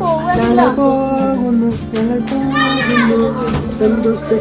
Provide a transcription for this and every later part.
പോവുക ഞങ്ങൾ പോകുന്നു ഞങ്ങൾ പോകുന്നു സന്തോഷ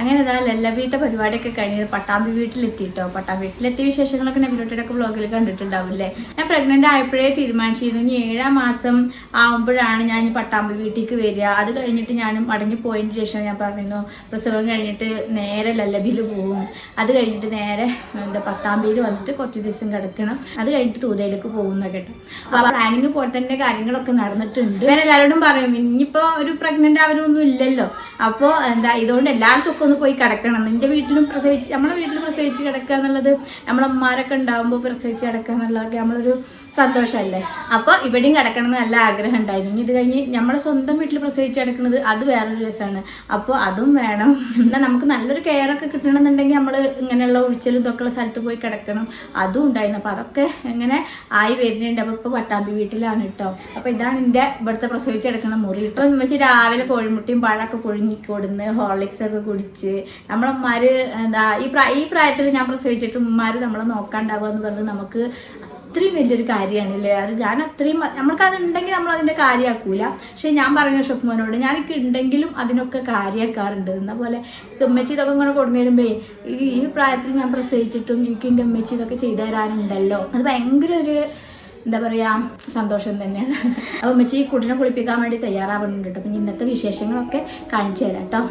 അങ്ങനെ ഇതാ ലല്ലബീത്തെ പരിപാടിയൊക്കെ കഴിഞ്ഞത് പട്ടാമ്പി വീട്ടിലെത്തിട്ടോ. പട്ടാമ്പി വീട്ടിലെത്തിയ വിശേഷങ്ങളൊക്കെ നബിലോട്ടിയുടെ ഒക്കെ ബ്ലോഗിൽ കണ്ടിട്ടുണ്ടാവില്ലേ ഞാൻ പ്രഗ്നന്റ് ആയപ്പോഴേ തീരുമാനിച്ചിരുന്നു. ഇനി ഏഴാം മാസം ആവുമ്പോഴാണ് ഞാൻ പട്ടാമ്പി വീട്ടിലേക്ക് വരിക. അത് കഴിഞ്ഞിട്ട് ഞാൻ മടങ്ങി പോയതിന് ശേഷം ഞാൻ പറയുന്നു പ്രസവം കഴിഞ്ഞിട്ട് നേരെ ലല്ലബിയിൽ പോകും അത് കഴിഞ്ഞിട്ട് നേരെ എന്താ പട്ടാമ്പിയിൽ വന്നിട്ട് കുറച്ച് ദിവസം കിടക്കണം. അത് കഴിഞ്ഞിട്ട് തൂതയിലേക്ക് പോകുന്ന കേട്ടോ അപ്പൊ പ്ലാനിങ് പോലെ തന്നെ കാര്യങ്ങളൊക്കെ നടന്നിട്ടുണ്ട്. വേറെ എല്ലാവരോടും പറയും ഇനിയിപ്പോ ഒരു പ്രഗ്നന്റ് ആവരൊന്നും ഇല്ലല്ലോ. അപ്പോൾ എന്താ ഇതുകൊണ്ട് എല്ലായിടത്തും ഒന്ന് പോയി കിടക്കണം. നിന്റെ വീട്ടിലും പ്രസവിച്ച് നമ്മളെ വീട്ടിൽ പ്രസവിച്ച് കിടക്കുക എന്നുള്ളത് നമ്മളമ്മമാരൊക്കെ ഉണ്ടാകുമ്പോൾ പ്രസവിച്ച് കിടക്കുക എന്നുള്ളതൊക്കെ നമ്മളൊരു സന്തോഷമല്ലേ? അപ്പോൾ ഇവിടെയും കിടക്കണം നല്ല ആഗ്രഹം ഉണ്ടായിരുന്നു. ഇത് കഴിഞ്ഞ് നമ്മളെ സ്വന്തം വീട്ടിൽ പ്രസവിച്ച് കിടക്കുന്നത് അത് വേറൊരു രസമാണ്. അപ്പോൾ അതും വേണം. എന്നാൽ നമുക്ക് നല്ലൊരു കെയർ ഒക്കെ കിട്ടണമെന്നുണ്ടെങ്കിൽ നമ്മൾ ഇങ്ങനെയുള്ള ഒഴിച്ചലും ഇതൊക്കെ ഉള്ള സ്ഥലത്ത് പോയി കിടക്കണം. അതും ഉണ്ടായിരുന്നു. അപ്പോൾ അതൊക്കെ ഇങ്ങനെ ആയി വരുന്നുണ്ട്. അപ്പോൾ ഇപ്പോൾ പട്ടാമ്പി വീട്ടിലാണ് കേട്ടോ അപ്പോൾ ഇതാണ് എന്റെ ഇവിടുത്തെ പ്രസവിച്ച് കിടക്കുന്ന മുറി. കേട്ടോ വെച്ച് രാവിലെ കോഴിമുട്ടിയും പഴമൊക്കെ പുഴുങ്ങി കൊടുന്ന് ഹോർലിക്സ് ഒക്കെ കുടിച്ച് നമ്മളമ്മമാർ എന്താ ഈ പ്രായ ഈ പ്രായത്തിൽ ഞാൻ പ്രസവിച്ചിട്ട് ഉമ്മമാർ നമ്മളെ നോക്കാണ്ടാവുക എന്ന് പറഞ്ഞ് നമുക്ക് അത്രയും വലിയൊരു കാര്യമാണ് അല്ലേ അത് ഞാൻ അത്രയും നമ്മൾക്ക് അത് ഉണ്ടെങ്കിൽ നമ്മൾ അതിന്റെ കാര്യമാക്കൂല പക്ഷേ ഞാൻ പറഞ്ഞ ഷെഫ്മോനോട് ഞാനൊക്കെ ഉണ്ടെങ്കിലും അതിനൊക്കെ കാര്യമാക്കാറുണ്ട് എന്ന പോലെ ഉമ്മച്ചി ഇതൊക്കെ ഇങ്ങനെ കൊടുന്നു തരുമ്പേ ഈ പ്രായത്തിൽ ഞാൻ പ്രസവിച്ചിട്ടും എനിക്ക് എന്റെ ഉമ്മച്ചി ഇതൊക്കെ ചെയ്തു തരാനുണ്ടല്ലോ. അത് ഭയങ്കര ഒരു എന്താ പറയാ സന്തോഷം തന്നെയാണ്. അപ്പോൾ ഉമ്മച്ചി കുട്ടിനെ കുളിപ്പിക്കാൻ വേണ്ടി തയ്യാറാവുന്നുണ്ട് കേട്ടോ. അപ്പം ഇന്നത്തെ വിശേഷങ്ങളൊക്കെ കാണിച്ചു തരാം കേട്ടോ.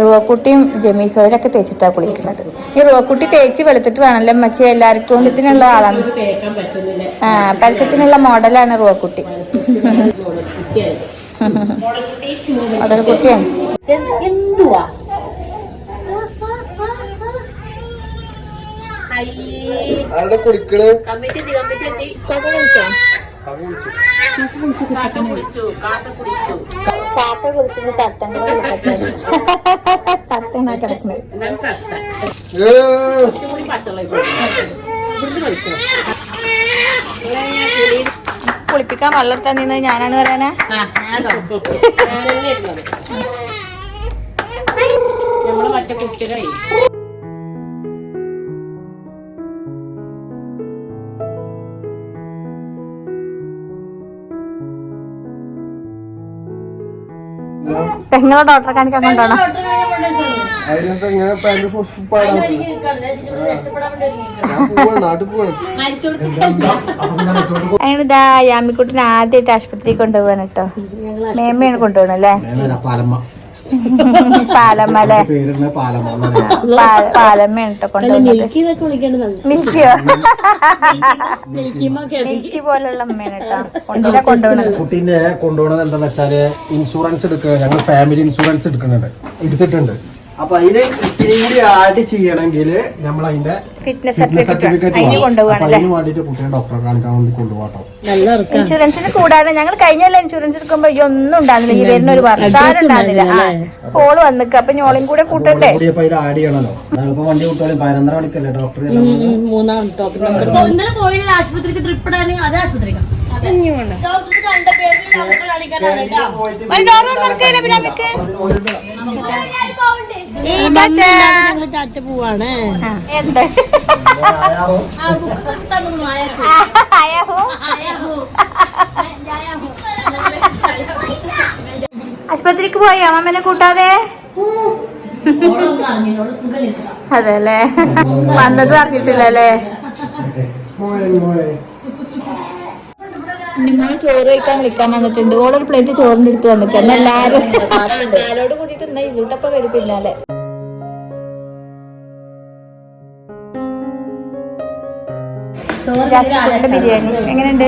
റുവക്കുട്ടിയും ജമീസോയിലൊക്കെ തേച്ചിട്ടാ കുളിക്കുന്നത്. ഈ റുവക്കുട്ടി തേച്ച് വെളുത്തിട്ട് വേണമല്ലോ മച്ചി എല്ലാവർക്കും ഇതിനുള്ള ആളാണ്. ആ പരസ്യത്തിനുള്ള മോഡലാണ് റുവക്കുട്ടി മോഡൽ കുട്ടിയാണ് എന്തുവാ? ആരുടെ കുളിക്കണ് കമ്മിറ്റി എത്തി കമ്മിറ്റി എത്തി താത്ത? കുളിച്ചിട്ട് തത്തന്റെ തത്തനാ കിടക്കുന്നത് കുളിപ്പിക്കാൻ വെള്ളത്താ തന്നിന്ന് ഞാനാണ് പറയാനാ നമ്മൾ മറ്റേ കുട്ടികളെ പോവാ ഡോക്ടറെ കാണിക്കാൻ അങ്ങനെ ഇതാ യാമിക്കുട്ടിനെ ആദ്യമായിട്ട് ആശുപത്രി കൊണ്ടുപോകാൻ കേട്ടോ. മേമ്മയാണ് കൊണ്ടുപോകണം അല്ലേ? പാലമ്മ മിൽക്കിയോ? മിൽക്കി. പോലുള്ള അമ്മയാണ് കേട്ടോ. കൊണ്ടുപോകണത് കുട്ടീനെ കൊണ്ടുപോകണത് എന്താണെന്ന് വെച്ചാൽ ഇൻഷുറൻസ് എടുക്കുക ഞങ്ങൾ ഫാമിലി ഇൻഷുറൻസ് എടുക്കുന്നുണ്ട്. എടുത്തിട്ടുണ്ട്. അപ്പൊ അതിന് ഇത്തിരി കൂടി ആഡ് ചെയ്യണമെങ്കിൽ നമ്മൾ അതിന്റെ ഫിറ്റ്നസ് സർട്ടിഫിക്കറ്റ് അതിന് വേണ്ടിട്ട് കുട്ടിയെ ഡോക്ടറെ കാണിക്കാൻ വേണ്ടി കൊണ്ടുപോകട്ടോ ഇൻഷുറൻസിന് കൂടാതെ ഞങ്ങൾ കഴിഞ്ഞല്ല ഇൻഷുറൻസ് എടുക്കുമ്പോ ഈ ഒന്നും ഉണ്ടാകുന്നില്ല ഈ വരുന്ന ഒരു വർഷാനം ഉണ്ടാകുന്നില്ല കോൾ വന്നിക്ക അപ്പൊ ഞോളും കൂടെ കൂട്ടണ്ടേ ആഡ് ചെയ്യണല്ലോ വണ്ടി കൂട്ടാലും പതിനൊന്നര മണിക്കല്ലേ ഡോക്ടർ മൂന്നാം ഇന്നലെ പോയി ആശുപത്രിക്ക് ട്രിപ്പ് ഇടാൻ അതേ ആശുപത്രി ഡോക്ടർക്ക് കണ്ട പേര് ഡോക്ടറെ കാണിക്കാനാണ് ഞങ്ങൾ ചാറ്റ പോവാണ്. എന്താ? ആശുപത്രിക്ക് പോയി അമ്മമ്മനെ കൂട്ടാതെ? അതെ അല്ലേ വന്നത് അറിഞ്ഞിട്ടില്ല അല്ലേ നിങ്ങൾ ചോറ് കഴിക്കാൻ വിളിക്കാൻ വന്നിട്ടുണ്ട്. ഓളൊരു പ്ലേറ്റ് ചോറിന്റെ അടുത്ത് വന്നിട്ട് എല്ലാരും കാലോട് കൂടിയിട്ട് എന്നാ ഇസൂട്ടപ്പ വരും പിന്നാലെ. ബിരിയാണി. എങ്ങനെയുണ്ട്?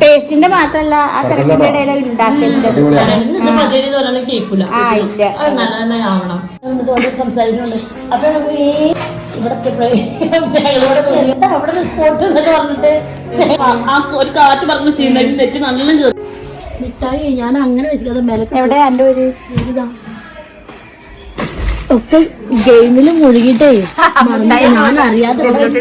ടേസ്റ്റിന്റെ മാത്രല്ല ആ തിരക്കിന്റെ ഇടയിൽ കേൾക്കൂല ആ ഇല്ല. സംസാരിക്കുന്നുണ്ട് അപ്പൊ നമുക്ക് അവിടെ സ്പോട്ട് എന്നൊക്കെ പറഞ്ഞിട്ട്? ഒരു കാറ്റ് പറഞ്ഞ സീനായിട്ട് നെറ്റ് നല്ല കേറി. മിഠായി ഞാൻ അങ്ങനെ വെച്ചിട്ട് മേലെ എവിടെ എന്റെ ഒരു ഇതാ. ഒക്കെ ഗെയിമിൽ മുഴുകിട്ടേ ഞാൻ അറിയാതെ ഇവിടെ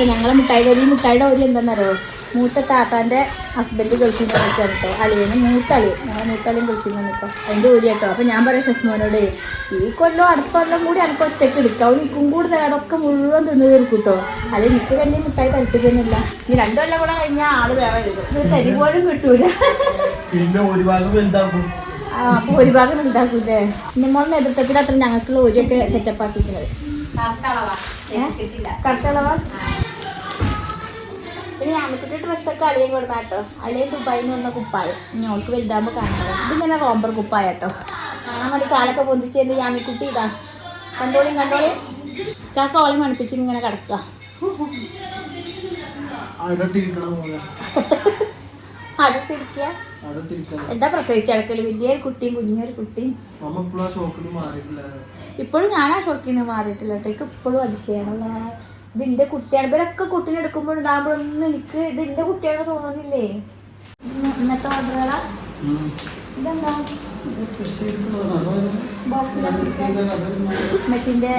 ഒരു ഒരു ഇപ്പൊ ഞങ്ങളെ മിഠായിയുടെ ഒരു മിഠായിയുടെ ഒരു എന്താണെന്നറിയോ മൂത്ത താത്താന്റെ ഹസ്ബൻഡ് ഗൾഫിൽ നിന്ന് വന്നിട്ടാണ് കേട്ടോ അളിയന് മൂത്ത അളി ഞങ്ങളെ മൂത്ത അളിയും ഗൾഫിൽ നിന്ന് വന്നിട്ടോ. അതിന്റെ ഒരു കേട്ടോ അപ്പം ഞാൻ പറയാം ഷെഫ് മോനോട് ഈ കൊല്ലം അടുത്ത കൊല്ലം കൂടി എനിക്ക് ഒറ്റയ്ക്ക് എടുക്കാം. അവൻ നിൽക്കും കൂടി തരാം. അതൊക്കെ മുഴുവൻ തിന്നു തീർക്കും കേട്ടോ അല്ലെങ്കിൽ എനിക്ക് തന്നെ മിഠായി തരത്തില്ല ഈ രണ്ടു കൊല്ലം കൂടെ കഴിഞ്ഞാൽ ആൾ വേറെ വരും. ഇത് തരി പോലും കിട്ടൂല. പിന്നെ ഒരു ഭാഗം എന്താക്കും ആ അപ്പൊ ഒരു ഭാഗം ഉണ്ടാക്കൂലേ നിമ്മളുടെ നേതൃത്വത്തിൽ അത്ര ഞങ്ങൾക്കുള്ള ഒരിയൊക്കെ സെറ്റപ്പ് ആക്കിയിട്ടുള്ളത് കറക്റ്റളവാ പിന്നെ ഞാനിക്കുട്ടി ഡ്രസ്സൊക്കെ അളിയൻ കൊടുത്താട്ടോ അളിയൻ ദുബായിൽ നിന്ന് വന്ന കുപ്പായം. ഞങ്ങൾക്ക് വലുതാകുമ്പോൾ കാണുന്നത് ഇതിങ്ങനെ റോംബർ കുപ്പായ കേട്ടോ കാണാൻ വേണ്ടി കാലൊക്കെ പൊന്തിച്ചെന്ന് ഞാമിക്കുട്ടി ഇതാ. കണ്ടോളിയും കണ്ടോളിയും കാക്ക ഓളെ മണിപ്പിച്ച് ഇങ്ങനെ കിടക്കുക എന്താ പ്രസവിച്ച അടക്കൽ എന്താ പ്രസവിച്ചടക്കൽ വലിയൊരു കുട്ടിയും കുഞ്ഞൊരു കുട്ടിയും. ഇപ്പോഴും ആ ഷോക്കിൽ ഞാൻ ആ ഷോക്കിന് മാറിയിട്ടില്ല കേട്ടോ ഇപ്പോഴും അതിശയാണ് ഇത് എന്റെ കുട്ടിയാണ് ഇവരൊക്കെ കുട്ടീനെ എടുക്കുമ്പോൾ ഇതാകുമ്പോഴൊന്നും എനിക്ക് ഇത് എന്റെ കുട്ടിയാണ് തോന്നുന്നില്ലേ ഇന്ന് ഇന്നത്തെ ഓർഡറുകളാ ഇതെന്താ മെച്ചിന്റെ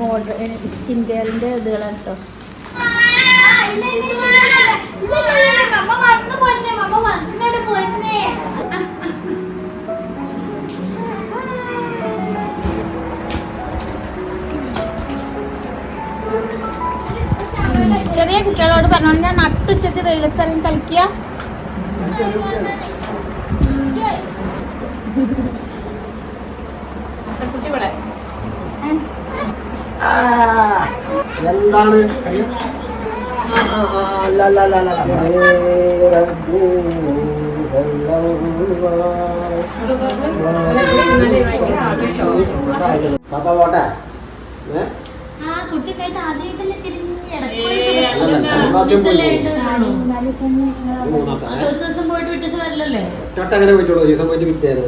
ഓർഡർ സ്കിൻ കെയറിന്റെ ഇതുകളാണ് കേട്ടോ എന്താണ് പാപ്പ പോട്ടെ കുട്ടിക്കായിട്ട് ആദ്യമായിട്ടല്ലേ ഒരു ദിവസം പോയിട്ട് വരില്ലല്ലേ ഒറ്റ അങ്ങനെ പോയിട്ടുള്ളൂ ഒരു ദിവസം പോയിട്ട് പിറ്റേന്ന്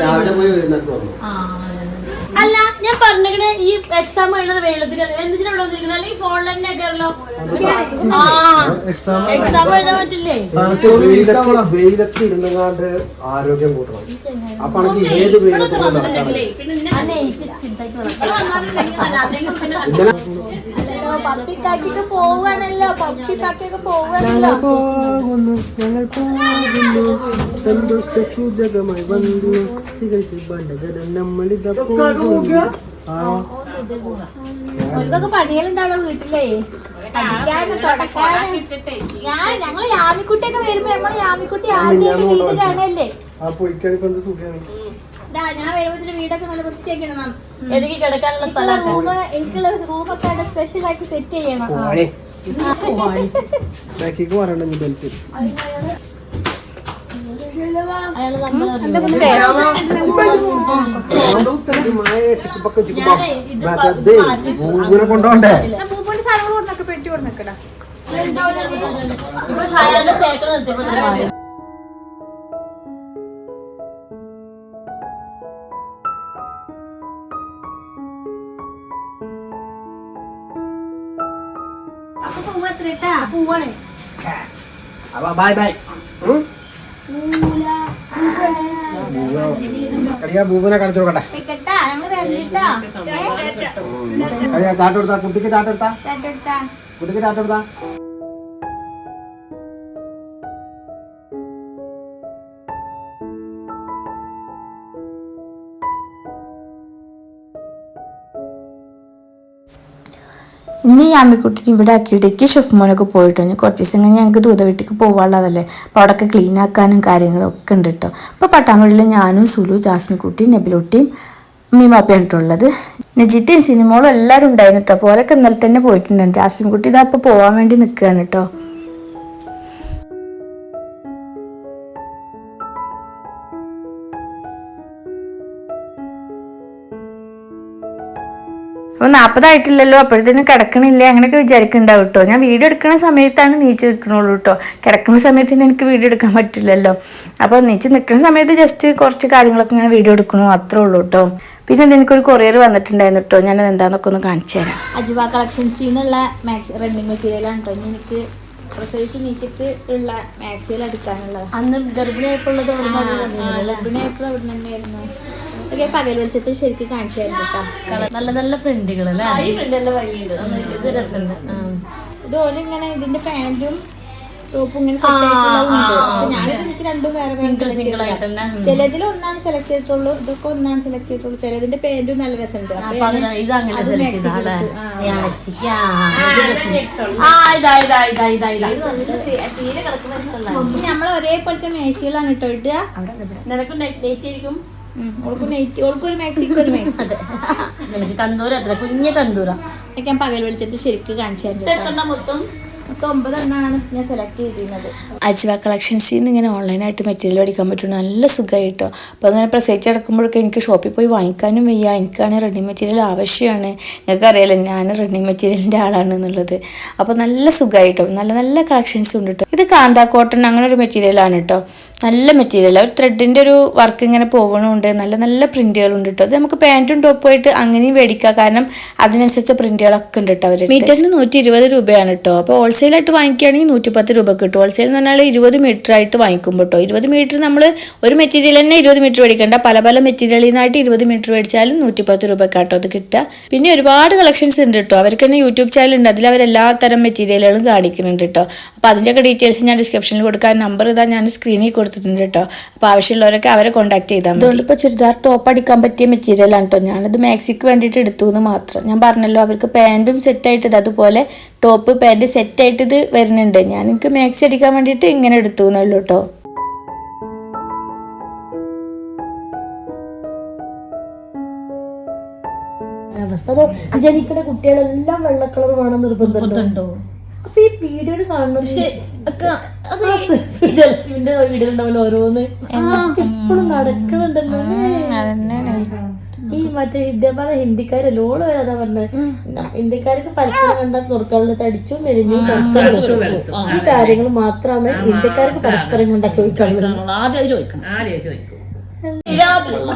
രാവിലെ പോയി വരുന്നിടത്ത് വന്നു. അല്ല ഞാൻ പറഞ്ഞേ ഈ എക്സാം കഴിഞ്ഞത് വെയിലത്തിൽ എന്തിനാ ഇവിടെ വന്നിരിക്കുന്നത് അല്ലെങ്കിൽ ഫോണിൽ തന്നെ എക്സാം എഴുതാൻ പറ്റില്ലേ? വെയിലത്ത് ആരോഗ്യം കൂട്ടണം. അപ്പൊ എനിക്ക് ഏത് വെയിലത്ത് കൊണ്ട് നടക്കാണ് ആ നെയ്റ്റ് സ്കിൻ അല്ലല്ലോ പപ്പിക്കാക്കിക്ക് പോവാണല്ലോ പപ്പി പാക്കൊക്കെ പോവാണല്ലോ പോകുന്നു ഞങ്ങൾ പോകുന്നു. സന്തോഷ സൂചകമായി വന്നു. സ്വീകരിച്ച് ബലകരം നമ്മളിതാ പോകുന്നു. ആ. ഓൽക്കൊക്കെ പണികളുണ്ടാവോ വീട്ടിലേ. തുടക്കാനും. ഞാൻ ഞങ്ങൾ യാമിക്കുട്ടിയൊക്കെ വരുമ്പോ നമ്മൾ യാമിക്കുട്ടി ആദ്യം വീട്ടിലാണല്ലേ ആ പൊയ്ക്കണിപ്പോ കൊണ്ട് സുഖമാണ് ഞാൻ വരുമ്പോ വീടൊക്കെ നല്ല വൃത്തിയാക്കണം എനിക്ക് കിടക്കാനുള്ള എനിക്കുള്ള സ്ഥലം റൂം എനിക്കുള്ള റൂമൊക്കെ അവിടെ സ്പെഷ്യൽ ആക്കി സെറ്റ് ചെയ്യണം. പോരെ? ബാക്കിക്ക് പറയണ്ടെങ്കിൽ ഇട്ടാ പൂവാണ്. അപ്പൊ ബൈ ബൈ കടിയാ കൊടുക്കട്ടെ. കടിയാ കുട്ടിക്ക് ചാട്ട് കൊടുത്താ? കേട്ടെടുത്താ കുട്ടിക്ക് ചാട്ട് ഇന്ന് ഈ അമ്മിക്കുട്ടിനെ ഇവിടെ ആക്കിയിട്ടേക്ക് ഷെഫ് മോനൊക്കെ പോയിട്ട്? ഇനി കുറച്ച് ദിവസം കഴിഞ്ഞ് ഞങ്ങൾക്ക് ദൂത വീട്ടിലേക്ക് പോകാനുള്ളതല്ലേ അപ്പോൾ അവിടെയൊക്കെ ക്ലീൻ ആക്കാനും കാര്യങ്ങളും ഒക്കെ ഉണ്ട് കേട്ടോ അപ്പോൾ പട്ടാമ്പള്ളിയിൽ ഞാനും സുലു ജാസ്മിക്കുട്ടി നബിലുട്ടിയും മീമാപ്പയാണിട്ടുള്ളത് കേട്ടുള്ളത് നജിത്തും സിനിമകളും എല്ലാവരും ഉണ്ടായിരുന്നു കേട്ടോ പോലൊക്കെ ഇന്നലെ തന്നെ പോയിട്ടുണ്ടായിരുന്നു ജാസ്മിൻകുട്ടി ഇതാ ഇപ്പോൾ പോകാൻ വേണ്ടി നിൽക്കുകയാണ് കേട്ടോ അപ്പോൾ നാൽപ്പതായിട്ടില്ലല്ലോ അപ്പോഴത്തേനും കിടക്കണില്ലേ? അങ്ങനെയൊക്കെ വിചാരിക്കുന്നുണ്ടാവും കേട്ടോ ഞാൻ വീഡിയോ എടുക്കുന്ന സമയത്താണ് നീച്ച് നിൽക്കണുള്ളൂ കേട്ടോ കിടക്കുന്ന സമയത്ത് തന്നെ എനിക്ക് വീഡിയോ എടുക്കാൻ പറ്റില്ലല്ലോ. അപ്പോൾ നീച്ച് നിൽക്കുന്ന സമയത്ത് ജസ്റ്റ് കുറച്ച് കാര്യങ്ങളൊക്കെ ഞാൻ വീഡിയോ എടുക്കണു അത്രേ ഉള്ളൂ കേട്ടോ പിന്നെ എനിക്ക് എനിക്കൊരു കൊറിയർ വന്നിട്ടുണ്ടായിരുന്നു കേട്ടോ ഞാനത് എന്താണെന്നൊക്കെ ഒന്ന് കാണിച്ചു തരാം. അജുവ കളക്ഷൻസിൽ നിന്നുള്ള മാക്സ് റണ്ണിങ് മെറ്റീരിയലാണ് കേട്ടോ ഇനി എനിക്ക് പ്രസവിച്ച് നീക്കിട്ട് ഉള്ള മാക്സിയിൽ എടുക്കാനുള്ളത് അന്ന് ഗർഭിണിയായിട്ടുള്ളത് ലബിനായപ്പോൾ അവിടെ തന്നെയായിരുന്നു. ഒക്കെ പകൽ വെളിച്ചത്തിൽ ശരിക്കും കാണിച്ചു തരുന്നു കേട്ടോ. നല്ല നല്ല പ്രിന്റുകൾ ഇത് രസമുണ്ട്. ഇതുപോലെ ഇങ്ങനെ ഇതിന്റെ പാന്റും ടോപ്പും ഇങ്ങനെ ഞാനിത് എനിക്ക് രണ്ടും വേറെ ചിലതിൽ ഒന്നാണ് സെലക്ട് ചെയ്തിട്ടുള്ളൂ ഇതൊക്കെ ഒന്നാണ് സെലക്ട് ചെയ്തിട്ടുള്ളൂ. ചിലതിന്റെ പേരും നല്ല രസമുണ്ട്. നമ്മൾ ഒരേപോലത്തെ മേശികളാണ് കേട്ടോ ഇടുക. നിനക്കും കന്തൂര എത്ര? കുഞ്ഞ കന്തൂര ഞാൻ പകൽ വെളിച്ചത്തിൽ ശരിക്കും കാണിച്ചു. എത്ര മൊത്തം? അജ്വ കളക്ഷൻസിൽ നിന്ന് ഇങ്ങനെ ഓൺലൈനായിട്ട് മെറ്റീരിയൽ മേടിക്കാൻ പറ്റും. നല്ല സുഖമായി കേട്ടോ അപ്പോൾ അങ്ങനെ പ്രസവിച്ച് കിടക്കുമ്പോഴൊക്കെ എനിക്ക് ഷോപ്പിൽ പോയി വാങ്ങിക്കാനും വയ്യ. എനിക്കാണെങ്കിൽ റെഡി മെറ്റീരിയൽ ആവശ്യമാണ് നിങ്ങൾക്ക് അറിയാലോ ഞാൻ റെഡി മെറ്റീരിയലിന്റെ ആളാണ് എന്നുള്ളത്. അപ്പോൾ നല്ല സുഖമായി കേട്ടോ നല്ല നല്ല കളക്ഷൻസ് ഉണ്ട് കേട്ടോ ഇത് കാന്ത കോട്ടൺ അങ്ങനെ ഒരു മെറ്റീരിയലാണ് കേട്ടോ നല്ല മെറ്റീരിയൽ ഒരു ത്രെഡിന്റെ ഒരു വർക്ക് ഇങ്ങനെ പോകണമുണ്ട് നല്ല നല്ല പ്രിന്റുകളുണ്ട് കേട്ടോ അത് നമുക്ക് പാന്റും ടോപ്പും ആയിട്ട് അങ്ങനെയും മേടിക്കാം. കാരണം അതിനനുസരിച്ച് പ്രിന്റുകളൊക്കെ ഉണ്ട് കേട്ടോ അവർ മീറ്ററിന് നൂറ്റി ഇരുപത് രൂപയാണ് കേട്ടോ അപ്പോൾ ഹോൾസെയിലായിട്ട് വാങ്ങിക്കുകയാണെങ്കിൽ നൂറ്റി പത്ത് രൂപ കിട്ടും. ഹോൾസെയിൽ എന്ന് പറഞ്ഞാൽ ഇരുപത് മീറ്റർ ആയിട്ട് വാങ്ങിക്കുമ്പോൾ കേട്ടോ ഇരുപത് മീറ്റർ നമ്മൾ ഒരു മെറ്റീരിയൽ തന്നെ ഇരുപത് മീറ്റർ മേടിക്കണ്ട. പല പല മെറ്റീരിയലിൽ നിന്നായിട്ട് ഇരുപത് മീറ്റർ മേടിച്ചാലും നൂറ്റി പത്ത് രൂപ കേട്ടോ അത് കിട്ടുക. പിന്നെ ഒരുപാട് കളക്ഷൻസ് ഉണ്ട് കേട്ടോ അവർക്ക് തന്നെ യൂട്യൂബ് ചാനൽ ഉണ്ട്. അതിൽ അവർ തരം മെറ്റീരിയലുകളും കാണിക്കുന്നുണ്ട് കേട്ടോ അപ്പോൾ അതിന്റെയൊക്കെ ഡീറ്റെയിൽസ് ഞാൻ ഡിസ്ക്രിപ്ഷനിൽ കൊടുക്കാൻ നമ്പർ ഇതാ ഞാൻ സ്ക്രീനിൽ കൊടുത്തിട്ടുണ്ട് കേട്ടോ അപ്പോൾ ആവശ്യമുള്ളവരൊക്കെ അവരെ കോൺടാക്ട് ചെയ്താൽ മതി. ഇപ്പോൾ ചുരിദാർ ടോപ്പ് അടിക്കാൻ പറ്റിയ മെറ്റീരിയലാണ് കേട്ടോ ഞാനത് മാക്സിക്ക് വേണ്ടിയിട്ട് എടുത്തു എന്ന് മാത്രം. ഞാൻ പറഞ്ഞല്ലോ അവർക്ക് പാന്റും സെറ്റായിട്ട് അതുപോലെ ടോപ്പ് പാന്റ് സെറ്റായിട്ട് ഇത് വരുന്നുണ്ട്. ഞാൻ എനിക്ക് മാക്സി അടിക്കാൻ വേണ്ടിയിട്ട് ഇങ്ങനെ എടുത്തു എന്നുള്ളൂ കേട്ടോ. അവസ്ഥ ജനിക്കുന്ന കുട്ടികളെല്ലാം വെള്ള കളർ വേണം നിർബന്ധമുണ്ടോ അപ്പൊ ഈ വീഡിയോയിൽ കാണുന്നത് ജലക്ഷ്മിന്റെ വീഡിയോ ഉണ്ടാവില്ല ഓരോന്ന്. എപ്പോഴും നടക്കണുണ്ടല്ലോ ഈ മറ്റേ ഇതേപോലെ പറഞ്ഞ ഓൾ വരെ അതാ പറഞ്ഞത് ഇന്ത്യക്കാർക്ക് പരസ്പരം കണ്ടാൽ തുറക്കാനുള്ള തടിച്ചു മെലിഞ്ഞു ഈ കാര്യങ്ങൾ മാത്രമാണ് ഇന്ത്യക്കാർക്ക് പരസ്പരം കണ്ടാ ചോദിക്കാനുള്ളത് ആദ്യം അത് ചോദിക്കും. ആദ്യം ചോദിക്കും.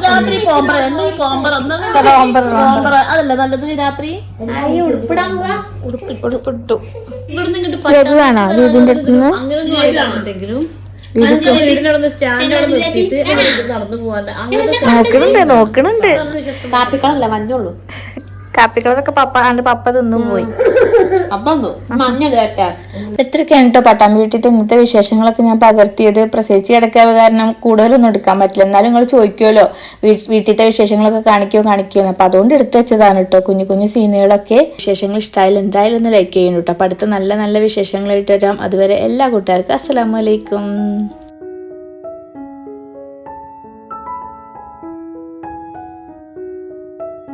രാത്രി ഈ പോമ്പറ പോമ്പറ അതല്ല നല്ലത് രാത്രി? ഇവിടുന്ന് ഇങ്ങോട്ട് അങ്ങനെ നോക്കണുണ്ട് നോക്കണുണ്ട്. കാപ്പിക്കളല്ല മഞ്ഞുള്ളൂ. കാപ്പികളൊക്കെ പപ്പ ആണ്ട് പപ്പ തിന്നും പോയി. അപ്പം മഞ്ഞൾ കേട്ടാ. ഇത്രയൊക്കെയാണ് കേട്ടോ പട്ടാമ്പി വീട്ടിൽ ഇന്നത്തെ വിശേഷങ്ങളൊക്കെ ഞാൻ പകർത്തിയത്. പ്രസവിച്ച് കിടക്കുക കാരണം കൂടുതലൊന്നും എടുക്കാൻ പറ്റില്ല. എന്നാലും നിങ്ങൾ ചോദിക്കുമല്ലോ വീട്ടിലത്തെ വിശേഷങ്ങളൊക്കെ കാണിക്കോ കാണിക്കുമോ അപ്പൊ അപ്പോൾ അതുകൊണ്ട് എടുത്തു വെച്ചതാണ് കേട്ടോ കുഞ്ഞു കുഞ്ഞു സീനുകളൊക്കെ. വിശേഷങ്ങൾ ഇഷ്ടമായാലും എന്തായാലും ഒന്ന് ലൈക്ക് ചെയ്യണം കേട്ടോ അപ്പൊ അടുത്ത നല്ല നല്ല വിശേഷങ്ങളായിട്ട് വരാം. അതുവരെ എല്ലാ കൂട്ടുകാർക്കും അസ്സലാമലൈക്കും